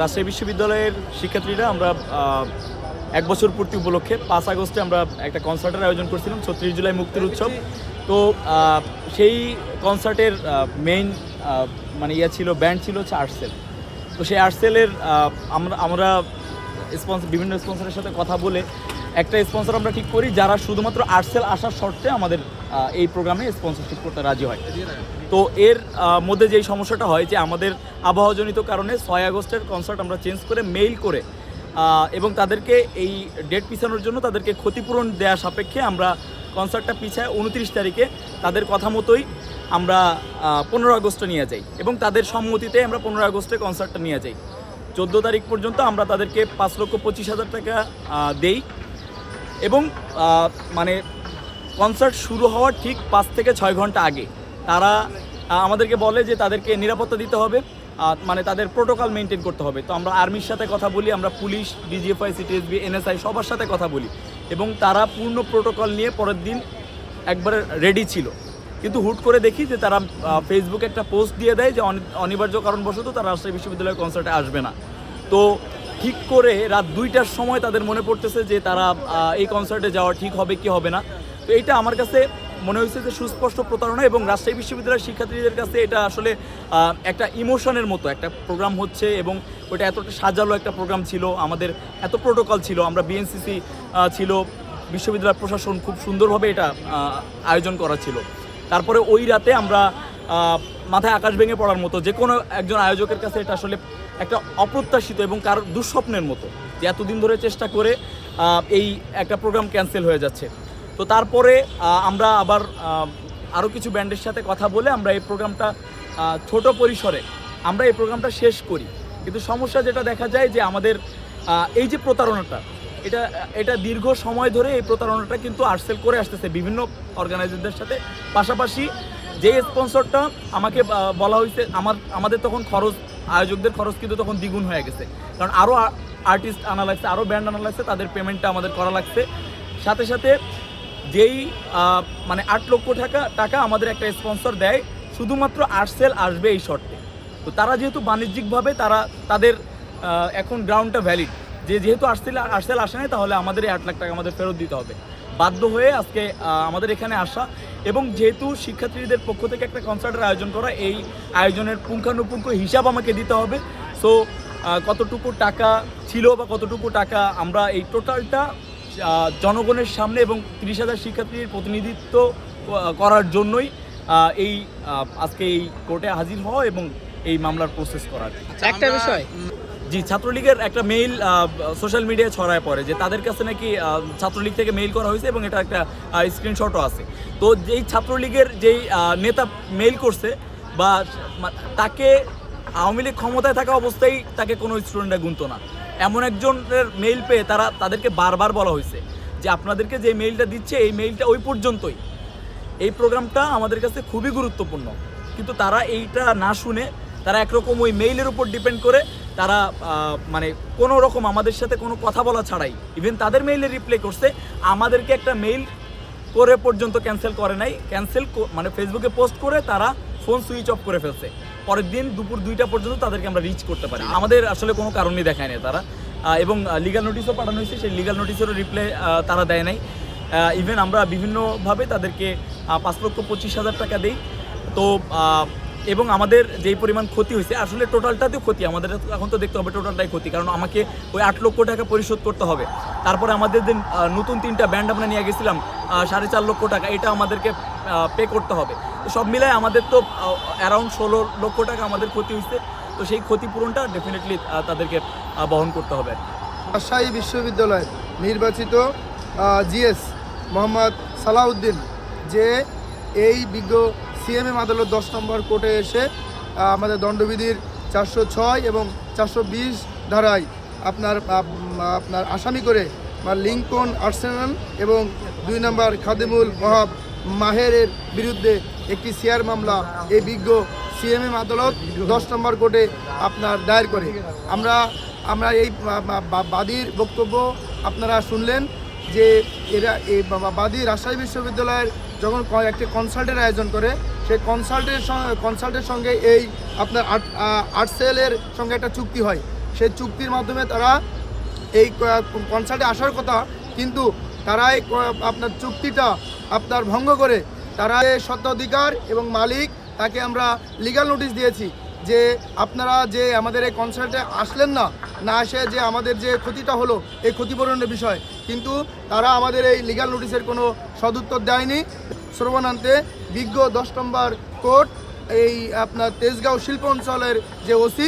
রাজশাহী বিশ্ববিদ্যালয়ের শিক্ষার্থীরা আমরা এক বছর পূর্তি উপলক্ষে পাঁচ আগস্টে আমরা একটা কনসার্টের আয়োজন করছিলাম, ছত্রিশ জুলাই মুক্তির উৎসব। তো সেই কনসার্টের মেইন মানে ইয়ে ছিল ব্যান্ড ছিল হচ্ছে আর্টসেল তো সেই আর্টসেলের আমরা আমরা স্পন্স বিভিন্ন স্পন্সরের সাথে কথা বলে একটা স্পন্সর আমরা ঠিক করি, যারা শুধুমাত্র আর্টসেল আসার শর্তে আমাদের এই প্রোগ্রামে স্পন্সরশিপ করতে রাজি হয়। তো এর মধ্যে যেই সমস্যাটা হয় যে আমাদের আবহাওয়াজনিত কারণে ছয় আগস্টের কনসার্ট আমরা চেঞ্জ করে মেইল করে এবং তাদেরকে এই ডেট পিছানোর জন্য তাদেরকে ক্ষতিপূরণ দেওয়া সাপেক্ষে আমরা কনসার্টটা পিছায় উনত্রিশ তারিখে তাদের কথা মতোই আমরা পনেরো আগস্টে নিয়ে যাই এবং তাদের সম্মতিতে আমরা পনেরো আগস্টে কনসার্টটা নিয়ে যাই। চোদ্দ তারিখ পর্যন্ত আমরা তাদেরকে পাঁচ লক্ষ পঁচিশ হাজার টাকা দেই। এবং মানে কনসার্ট শুরু হওয়ার ঠিক পাঁচ থেকে ছয় ঘণ্টা আগে। তারা আমাদেরকে বলে যে তাদেরকে নিরাপত্তা দিতে হবে মানে তাদের প্রোটোকল মেনটেন করতে হবে। তো আমরা আর্মির সাথে কথা বলি, আমরা পুলিশ ডিজিএফআই সিটিএসবি এনএসআই সবার সাথে কথা বলি। এবং তারা পূর্ণ প্রোটোকল নিয়ে পরের দিন একবারে রেডি ছিল। কিন্তু হুট করে দেখি যে তারা ফেসবুকে একটা পোস্ট দিয়ে দেয় যে অনিবার্য কারণবশত তারা রাজশাহী বিশ্ববিদ্যালয়ের কনসার্টে আসবে না। তো ঠিক করে রাত দুইটার সময় তাদের মনে পড়তেছে যে তারা এই কনসার্টে যাওয়া ঠিক হবে কি হবে না। তো এটা আমার কাছে মনে হয়েছে যে সুস্পষ্ট প্রতারণা এবং রাজশাহী বিশ্ববিদ্যালয়ের শিক্ষার্থীদের কাছে এটা আসলে একটা ইমোশনের মতো একটা প্রোগ্রাম হচ্ছে এবং ওটা এতটা সাজালো একটা প্রোগ্রাম ছিল। আমাদের এত প্রোটোকল ছিল, আমরা বিএনসিসি ছিল, বিশ্ববিদ্যালয় প্রশাসন খুব সুন্দরভাবে এটা আয়োজন করা ছিল। তারপরে ওই রাতে আমরা মাথায় আকাশ ভেঙে পড়ার মতো, যে কোনো একজন আয়োজকের কাছে এটা আসলে একটা অপ্রত্যাশিত এবং কারোর দুঃস্বপ্নের মতো যে এতদিন ধরে চেষ্টা করে এই একটা প্রোগ্রাম ক্যান্সেল হয়ে যাচ্ছে। তো তারপরে আমরা আবার আরও কিছু ব্যান্ডের সাথে কথা বলে আমরা এই প্রোগ্রামটা ছোট পরিসরে আমরা এই প্রোগ্রামটা শেষ করি। কিন্তু সমস্যা যেটা দেখা যায় যে আমাদের এই যে প্রতারণাটা, এটা এটা দীর্ঘ সময় ধরে এই প্রতারণাটা কিন্তু আর্সেল করে আসতেছে বিভিন্ন অর্গানাইজারদের সাথে। পাশাপাশি যে স্পন্সরটা আমাকে বলা হয়েছে, আমার, আমাদের তখন খরচ, আয়োজকদের খরচ কিন্তু তখন দ্বিগুণ হয়ে গেছে। কারণ আরও আর্টিস্ট আনা লাগছে আরও ব্যান্ড আনা লাগছে, তাদের পেমেন্টটা আমাদের করা লাগছে। সাথে সাথে যেই মানে আট লক্ষ টাকা টাকা আমাদের একটা স্পন্সর দেয়, শুধুমাত্র আর্সেল আসবে এই শর্তে। তো তারা যেহেতু বাণিজ্যিকভাবে তারা, তাদের এখন গ্রাউন্ডটা ভ্যালিড যে যেহেতু আর্সেল আর্সেল আসে নাই, তাহলে আমাদের এই আট লাখ টাকা আমাদের ফেরত দিতে হবে। বাধ্য হয়ে আজকে আমাদের এখানে আসা এবং যেহেতু শিক্ষার্থীদের পক্ষ থেকে একটা কনসার্টের আয়োজন করা এই আয়োজনের পুঙ্খানুপুঙ্খ হিসাব আমাকে দিতে হবে। সো কতটুকু টাকা ছিল বা কতটুকু টাকা আমরা এই টোটালটা জনগণের সামনে এবং তিরিশ হাজার শিক্ষার্থীর প্রতিনিধিত্ব করার জন্যই এই আজকে এই কোর্টে হাজির হওয়া এবং এই মামলার প্রসেস করার। একটা বিষয়। জি, ছাত্রলীগের একটা মেইল সোশ্যাল মিডিয়ায় ছড়ায় পড়ে যে তাদের কাছে নাকি ছাত্রলীগ থেকে মেইল করা হয়েছে এবং এটা একটা স্ক্রিনশটও আছে। তো যেই ছাত্রলীগের যেই নেতা মেইল করছে বা তাকে আওয়ামী লীগ ক্ষমতায় থাকা অবস্থায় তাকে কোনো স্টুডেন্টরা গুনতো না। এমন একজনের মেইল পেয়ে তারা তাদেরকে বারবার বলা হয়েছে যে আপনাদেরকে যে মেইলটা দিচ্ছে, এই মেইলটা ওই পর্যন্তই। এই প্রোগ্রামটা আমাদের কাছে খুবই গুরুত্বপূর্ণ। কিন্তু তারা এইটা না শুনে তারা একরকম ওই মেইলের উপর ডিপেন্ড করে তারা মানে কোনো রকম আমাদের সাথে কোনো কথা বলা ছাড়াই ইভেন তাদের মেইলে রিপ্লাই করছে আমাদেরকে একটা মেইল করে পর্যন্ত ক্যান্সেল করে নাই ক্যান্সেল মানে ফেসবুকে পোস্ট করে তারা ফোন সুইচ অফ করে ফেলছে। পরের দিন দুপুর দুইটা পর্যন্ত তাদেরকে আমরা রিচ করতে পারি। আমাদের আসলে কোনো কারণই দেখায় না তারা। এবং লিগাল নোটিশও পাঠানো হয়েছে সেই লিগাল নোটিশেরও রিপ্লাই তারা দেয় নাই। ইভেন আমরা বিভিন্নভাবে তাদেরকে পাঁচ লক্ষ পঁচিশ হাজার টাকা দিই। তো এবং আমাদের যেই পরিমাণ ক্ষতি হয়েছে, আসলে টোটালটাতেও ক্ষতি। আমাদের এখন তো দেখতে হবে টোটালটাই ক্ষতি, কারণ আমাকে ওই আট লক্ষ টাকা পরিশোধ করতে হবে। তারপরে আমাদের যে নতুন তিনটা ব্যান্ড আমরা নিয়ে গেছিলাম সাড়ে চার লক্ষ টাকা, এটা আমাদেরকে পে করতে হবে। তো সব মিলায় আমাদের তো অ্যারাউন্ড ষোলো লক্ষ টাকা আমাদের ক্ষতি হয়েছে। তো সেই ক্ষতিপূরণটা ডেফিনেটলি তাদেরকে বহন করতে হবে। রাজশাহী বিশ্ববিদ্যালয়ের নির্বাচিত জিএস মোহাম্মদ সালাউদ্দিন, যে এই বিজ্ঞ সিএমএম আদালত দশ নম্বর কোর্টে এসে আমাদের দণ্ডবিধির চারশো ছয় এবং চারশো বিশ ধারায় আপনার আপনার আসামি করে লিঙ্কন আর্সেনাল এবং দুই নম্বর খাদিমুল মহাব মাহেরের বিরুদ্ধে একটি শেয়ার মামলা এই বিজ্ঞ সিএমএম আদালত দশ নম্বর কোর্টে আপনার দায়ের করে। আমরা আমরা এই বাদীর বক্তব্য আপনারা শুনলেন যে এরা এই বাদী রাজশাহী বিশ্ববিদ্যালয়ের যখন একটি কনসার্টের আয়োজন করে সেই কনসাল্টের কনসাল্টের সঙ্গে এই আপনার আর্ট আর্টসেলের সঙ্গে একটা চুক্তি হয়। সেই চুক্তির মাধ্যমে তারা এই কনসার্টে আসার কথা, কিন্তু তারা এই আপনার চুক্তিটা আপনার ভঙ্গ করে তারা স্বত্বাধিকার এবং মালিক, তাকে আমরা লিগ্যাল নোটিশ দিয়েছি যে আপনারা যে আমাদের এই কনসার্টে আসলেন না না এসে যে আমাদের যে ক্ষতিটা হলো, এই ক্ষতিপূরণের বিষয়। কিন্তু তারা আমাদের এই লিগ্যাল নোটিশের কোনো সদুত্তর দেয়নি। সর্বনান্তে বিজ্ঞ দশ নম্বর কোর্ট এই আপনার তেজগাঁও শিল্প অঞ্চলের যে ওসি।